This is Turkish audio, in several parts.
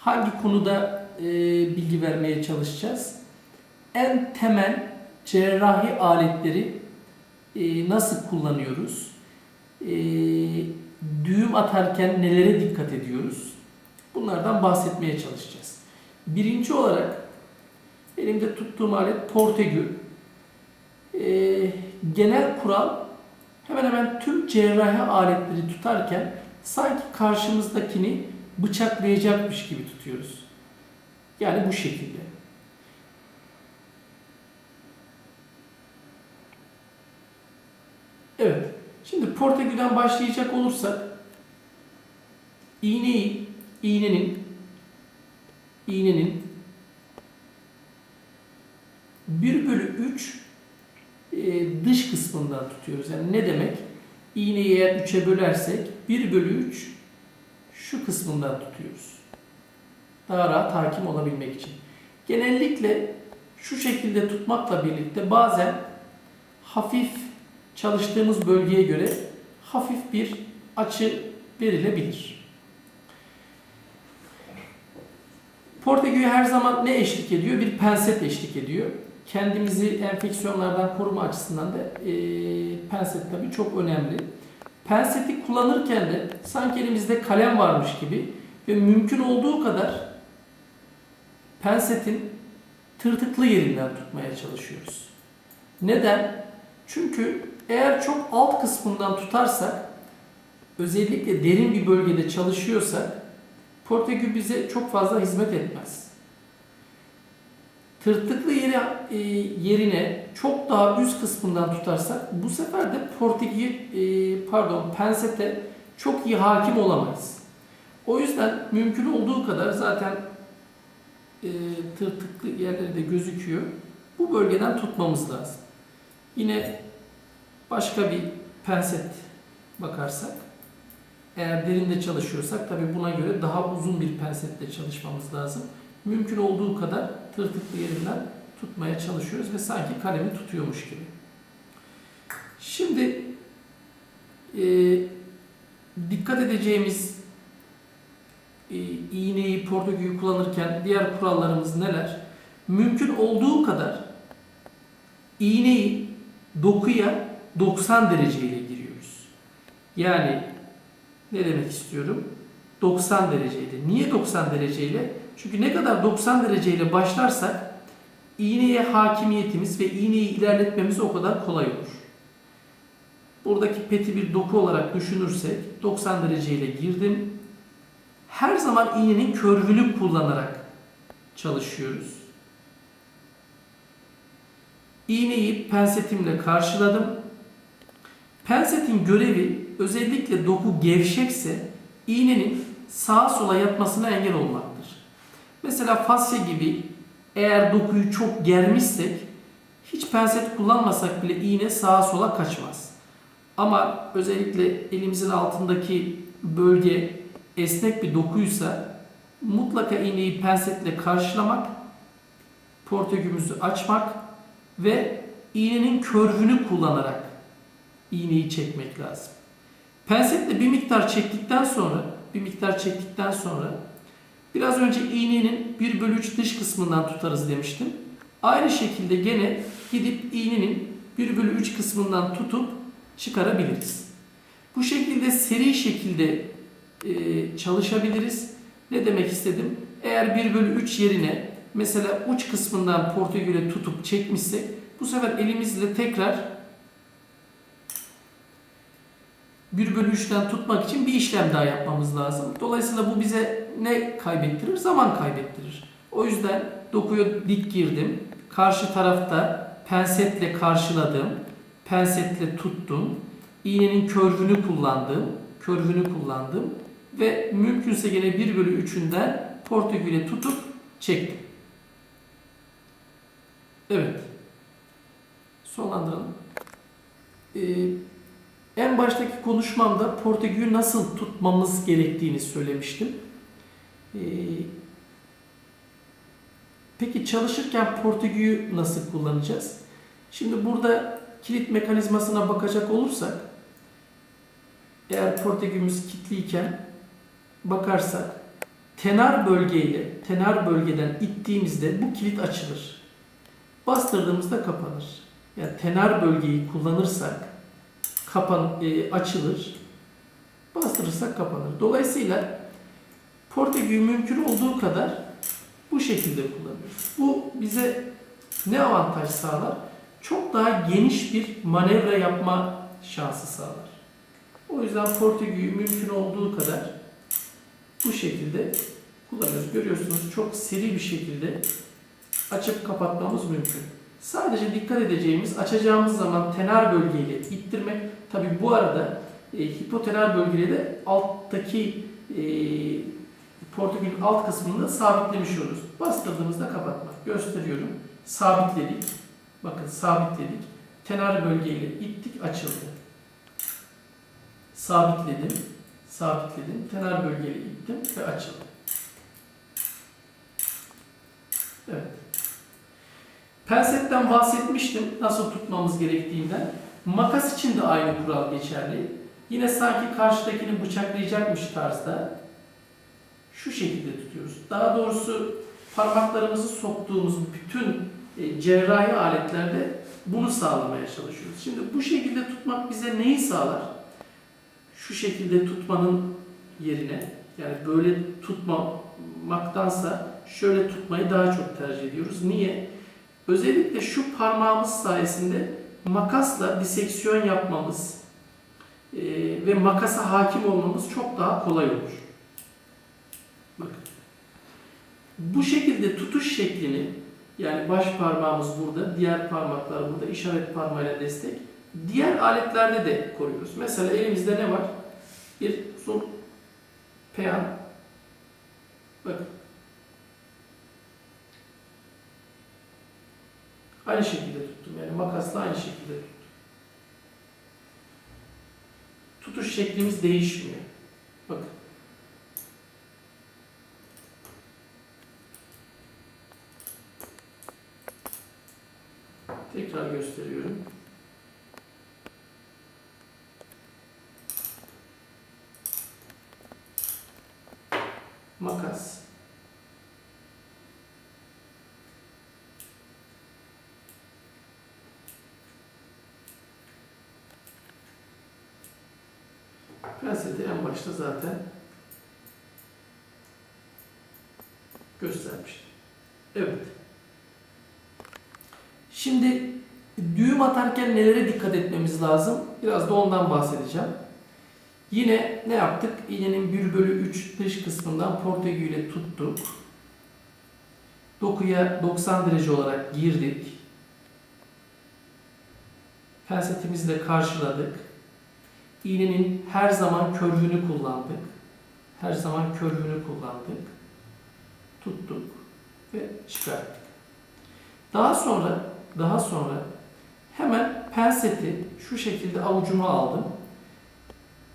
hangi konuda e, bilgi vermeye çalışacağız? En temel cerrahi aletleri e, nasıl kullanıyoruz? E, düğüm atarken nelere dikkat ediyoruz? Bunlardan bahsetmeye çalışacağız. Birinci olarak elimde tuttuğum alet portegül. E, genel kural hemen hemen tüm cerrahi aletleri tutarken sanki karşımızdakini bıçaklayacakmış gibi tutuyoruz. Yani bu şekilde. Evet. Şimdi portegülden başlayacak olursak iğneyi, iğnenin iğnenin 1 bölü 3 e, dış kısmından tutuyoruz. Yani ne demek? İğneyi eğer 3'e bölersek 1 bölü 3 şu kısmından tutuyoruz. Daha rahat hakim olabilmek için. Genellikle şu şekilde tutmakla birlikte bazen hafif çalıştığımız bölgeye göre hafif bir açı verilebilir. Portegüye her zaman ne eşlik ediyor? Bir penset eşlik ediyor. Kendimizi enfeksiyonlardan koruma açısından da e, penset tabii çok önemli. Penseti kullanırken de sanki elimizde kalem varmış gibi ve mümkün olduğu kadar pensetin tırtıklı yerinden tutmaya çalışıyoruz. Neden? Çünkü eğer çok alt kısmından tutarsak, özellikle derin bir bölgede çalışıyorsak, portegül bize çok fazla hizmet etmez. Tırtıklı yeri, e, yerine çok daha üst kısmından tutarsak, bu sefer de portegül, e, pardon, pensete çok iyi hakim olamayız. O yüzden mümkün olduğu kadar zaten e, tırtıklı yerleri de gözüküyor. Bu bölgeden tutmamız lazım. Yine başka bir penset bakarsak eğer derinde çalışıyorsak tabi buna göre daha uzun bir pensetle çalışmamız lazım. Mümkün olduğu kadar tırtıklı yerinden tutmaya çalışıyoruz ve sanki kalemi tutuyormuş gibi. Şimdi e, dikkat edeceğimiz e, iğneyi, portugüyü kullanırken diğer kurallarımız neler? Mümkün olduğu kadar iğneyi dokuya 90 dereceyle giriyoruz. Yani ne demek istiyorum? 90 dereceyle. Niye 90 dereceyle? Çünkü ne kadar 90 dereceyle başlarsak iğneye hakimiyetimiz ve iğneyi ilerletmemiz o kadar kolay olur. Buradaki peti bir doku olarak düşünürsek 90 dereceyle girdim. Her zaman iğnenin körvünü kullanarak çalışıyoruz. İğneyi pensetimle karşıladım. Pensetin görevi özellikle doku gevşekse iğnenin sağa sola yatmasına engel olmaktır. Mesela fasya gibi eğer dokuyu çok germişsek hiç penset kullanmasak bile iğne sağa sola kaçmaz. Ama özellikle elimizin altındaki bölge esnek bir dokuysa mutlaka iğneyi pensetle karşılamak, portegümüzü açmak ve iğnenin körvünü kullanarak iğneyi çekmek lazım. Pensetle bir miktar çektikten sonra, bir miktar çektikten sonra biraz önce iğnenin 1 bölü 3 dış kısmından tutarız demiştim. Aynı şekilde gene gidip iğnenin 1 bölü 3 kısmından tutup çıkarabiliriz. Bu şekilde seri şekilde e, çalışabiliriz. Ne demek istedim? Eğer 1 bölü 3 yerine mesela uç kısmından portugüle tutup çekmişsek bu sefer elimizle tekrar 1 bölü 3'ten tutmak için bir işlem daha yapmamız lazım. Dolayısıyla bu bize ne kaybettirir? Zaman kaybettirir. O yüzden dokuya dik girdim. Karşı tarafta pensetle karşıladım. Pensetle tuttum. İğnenin körvünü kullandım. Körvünü kullandım. Ve mümkünse gene 1 bölü 3'ünden portugüle tutup çektim. Evet. Sonlandıralım. Ee, en baştaki konuşmamda portegüyü nasıl tutmamız gerektiğini söylemiştim. Ee, peki çalışırken portegüyü nasıl kullanacağız? Şimdi burada kilit mekanizmasına bakacak olursak eğer portegümüz kilitliyken bakarsak tenar bölgeyle tenar bölgeden ittiğimizde bu kilit açılır. Bastırdığımızda kapanır. Yani tenar bölgeyi kullanırsak kapan e, açılır. Bastırırsak kapanır. Dolayısıyla Portegü'yü mümkün olduğu kadar bu şekilde kullanıyoruz. Bu bize ne avantaj sağlar? Çok daha geniş bir manevra yapma şansı sağlar. O yüzden Portegü'yü mümkün olduğu kadar bu şekilde kullanıyoruz. Görüyorsunuz çok seri bir şekilde açıp kapatmamız mümkün. Sadece dikkat edeceğimiz açacağımız zaman tenar bölgeyle ittirmek. Tabi bu arada e, hipotenar bölgeyle de alttaki e, portugülün alt kısmını sabitlemiş oluruz. Bastırdığımızda kapatmak. Gösteriyorum. Sabitledik. Bakın sabitledik. Tenar bölgeyle ittik açıldı. Sabitledim. Sabitledim. Tenar bölgeyle ittim ve açıldı. Evet. Pensetten bahsetmiştim nasıl tutmamız gerektiğinden. Makas için de aynı kural geçerli. Yine sanki karşıdakini bıçaklayacakmış tarzda şu şekilde tutuyoruz. Daha doğrusu parmaklarımızı soktuğumuz bütün e, cerrahi aletlerde bunu sağlamaya çalışıyoruz. Şimdi bu şekilde tutmak bize neyi sağlar? Şu şekilde tutmanın yerine yani böyle tutmamaktansa şöyle tutmayı daha çok tercih ediyoruz. Niye? Özellikle şu parmağımız sayesinde makasla diseksiyon yapmamız e, ve makasa hakim olmamız çok daha kolay olur. Bakın. Bu şekilde tutuş şeklini yani baş parmağımız burada, diğer parmaklar burada, işaret parmağıyla destek. Diğer aletlerde de koruyoruz. Mesela elimizde ne var? Bir uzun peyan. Bakın. Aynı şekilde tuttum. Yani makasla aynı şekilde tuttum. Tutuş şeklimiz değişmiyor. Bakın. Tekrar gösteriyorum. Makas. Penseti en başta zaten göstermiştim. Evet. Şimdi düğüm atarken nelere dikkat etmemiz lazım? Biraz da ondan bahsedeceğim. Yine ne yaptık? İğnenin 1 bölü 3 dış kısmından portegü ile tuttuk. Dokuya 90 derece olarak girdik. Pensetimizle karşıladık. İğnenin her zaman körvünü kullandık. Her zaman körvünü kullandık. Tuttuk ve çıkarttık. Daha sonra daha sonra hemen penseti şu şekilde avucuma aldım.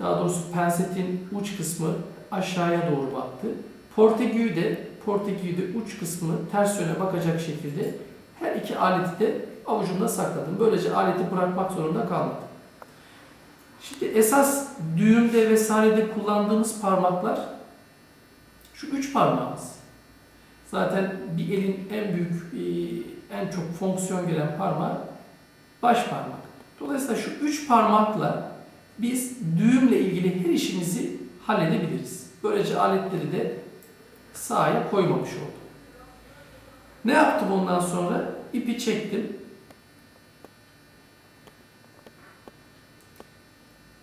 Daha doğrusu pensetin uç kısmı aşağıya doğru baktı. Portegüyü de Portegüyü de uç kısmı ters yöne bakacak şekilde her iki aleti de avucumda sakladım. Böylece aleti bırakmak zorunda kalmadım. Şimdi esas düğümde vesairede kullandığımız parmaklar şu üç parmağımız. Zaten bir elin en büyük, e, en çok fonksiyon gören parmağı baş parmak. Dolayısıyla şu üç parmakla biz düğümle ilgili her işimizi halledebiliriz. Böylece aletleri de sahaya koymamış oldum. Ne yaptım ondan sonra? İpi çektim.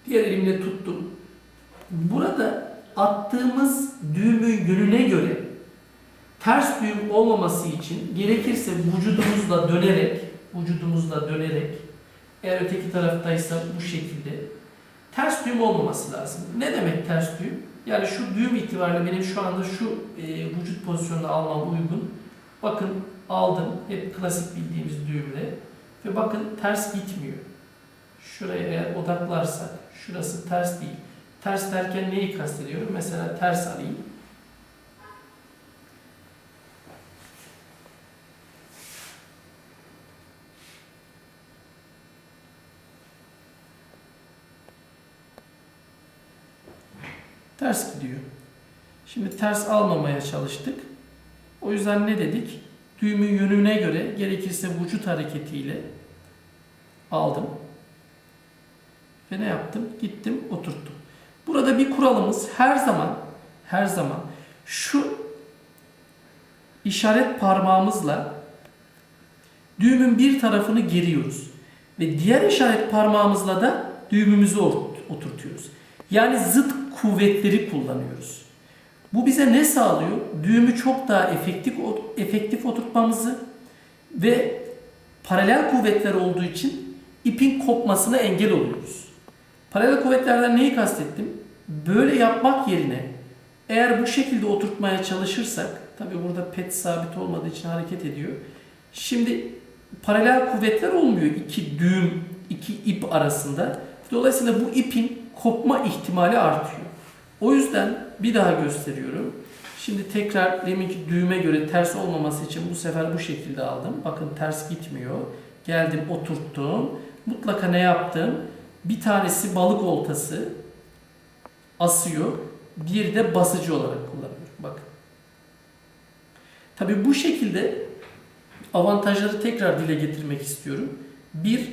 Diğer elimle tuttum. Burada attığımız düğümün yönüne göre ters düğüm olmaması için gerekirse vücudumuzla dönerek vücudumuzla dönerek eğer öteki taraftaysa bu şekilde ters düğüm olmaması lazım. Ne demek ters düğüm? Yani şu düğüm itibariyle benim şu anda şu e, vücut pozisyonunda almam uygun. Bakın aldım. Hep klasik bildiğimiz düğümle. Ve bakın ters gitmiyor. Şuraya eğer odaklarsak şurası ters değil. Ters derken neyi kastediyorum? Mesela ters alayım. Ters gidiyor. Şimdi ters almamaya çalıştık. O yüzden ne dedik? Düğümün yönüne göre gerekirse vücut hareketiyle aldım. Ve ne yaptım? Gittim oturttum. Burada bir kuralımız her zaman her zaman şu işaret parmağımızla düğümün bir tarafını geriyoruz. Ve diğer işaret parmağımızla da düğümümüzü oturtuyoruz. Yani zıt kuvvetleri kullanıyoruz. Bu bize ne sağlıyor? Düğümü çok daha efektif efektif oturtmamızı ve paralel kuvvetler olduğu için ipin kopmasına engel oluyoruz. Paralel kuvvetlerden neyi kastettim? Böyle yapmak yerine eğer bu şekilde oturtmaya çalışırsak, tabi burada pet sabit olmadığı için hareket ediyor. Şimdi paralel kuvvetler olmuyor iki düğüm, iki ip arasında. Dolayısıyla bu ipin kopma ihtimali artıyor. O yüzden bir daha gösteriyorum. Şimdi tekrar deminki düğüme göre ters olmaması için bu sefer bu şekilde aldım. Bakın ters gitmiyor. Geldim oturttum. Mutlaka ne yaptım? Bir tanesi balık oltası asıyor. Bir de basıcı olarak kullanıyorum. Bakın. Tabi bu şekilde avantajları tekrar dile getirmek istiyorum. Bir,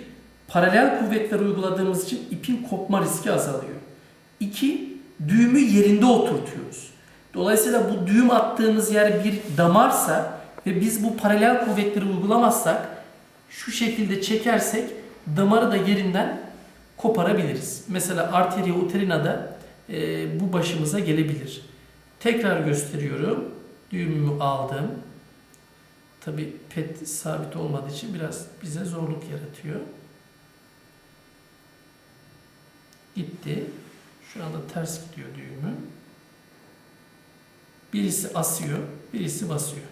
paralel kuvvetler uyguladığımız için ipin kopma riski azalıyor. İki, düğümü yerinde oturtuyoruz. Dolayısıyla bu düğüm attığımız yer bir damarsa ve biz bu paralel kuvvetleri uygulamazsak şu şekilde çekersek damarı da yerinden koparabiliriz. Mesela arteria uterinada e, bu başımıza gelebilir. Tekrar gösteriyorum. Düğümümü aldım. Tabi pet sabit olmadığı için biraz bize zorluk yaratıyor. Gitti. Şu anda ters gidiyor düğümü. Birisi asıyor, birisi basıyor.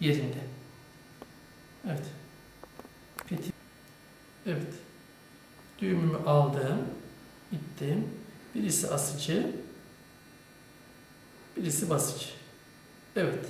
Yerinde. Evet. Peti. Evet. Düğümümü aldım. Gittim. Birisi asıcı. Birisi basıcı. Evet.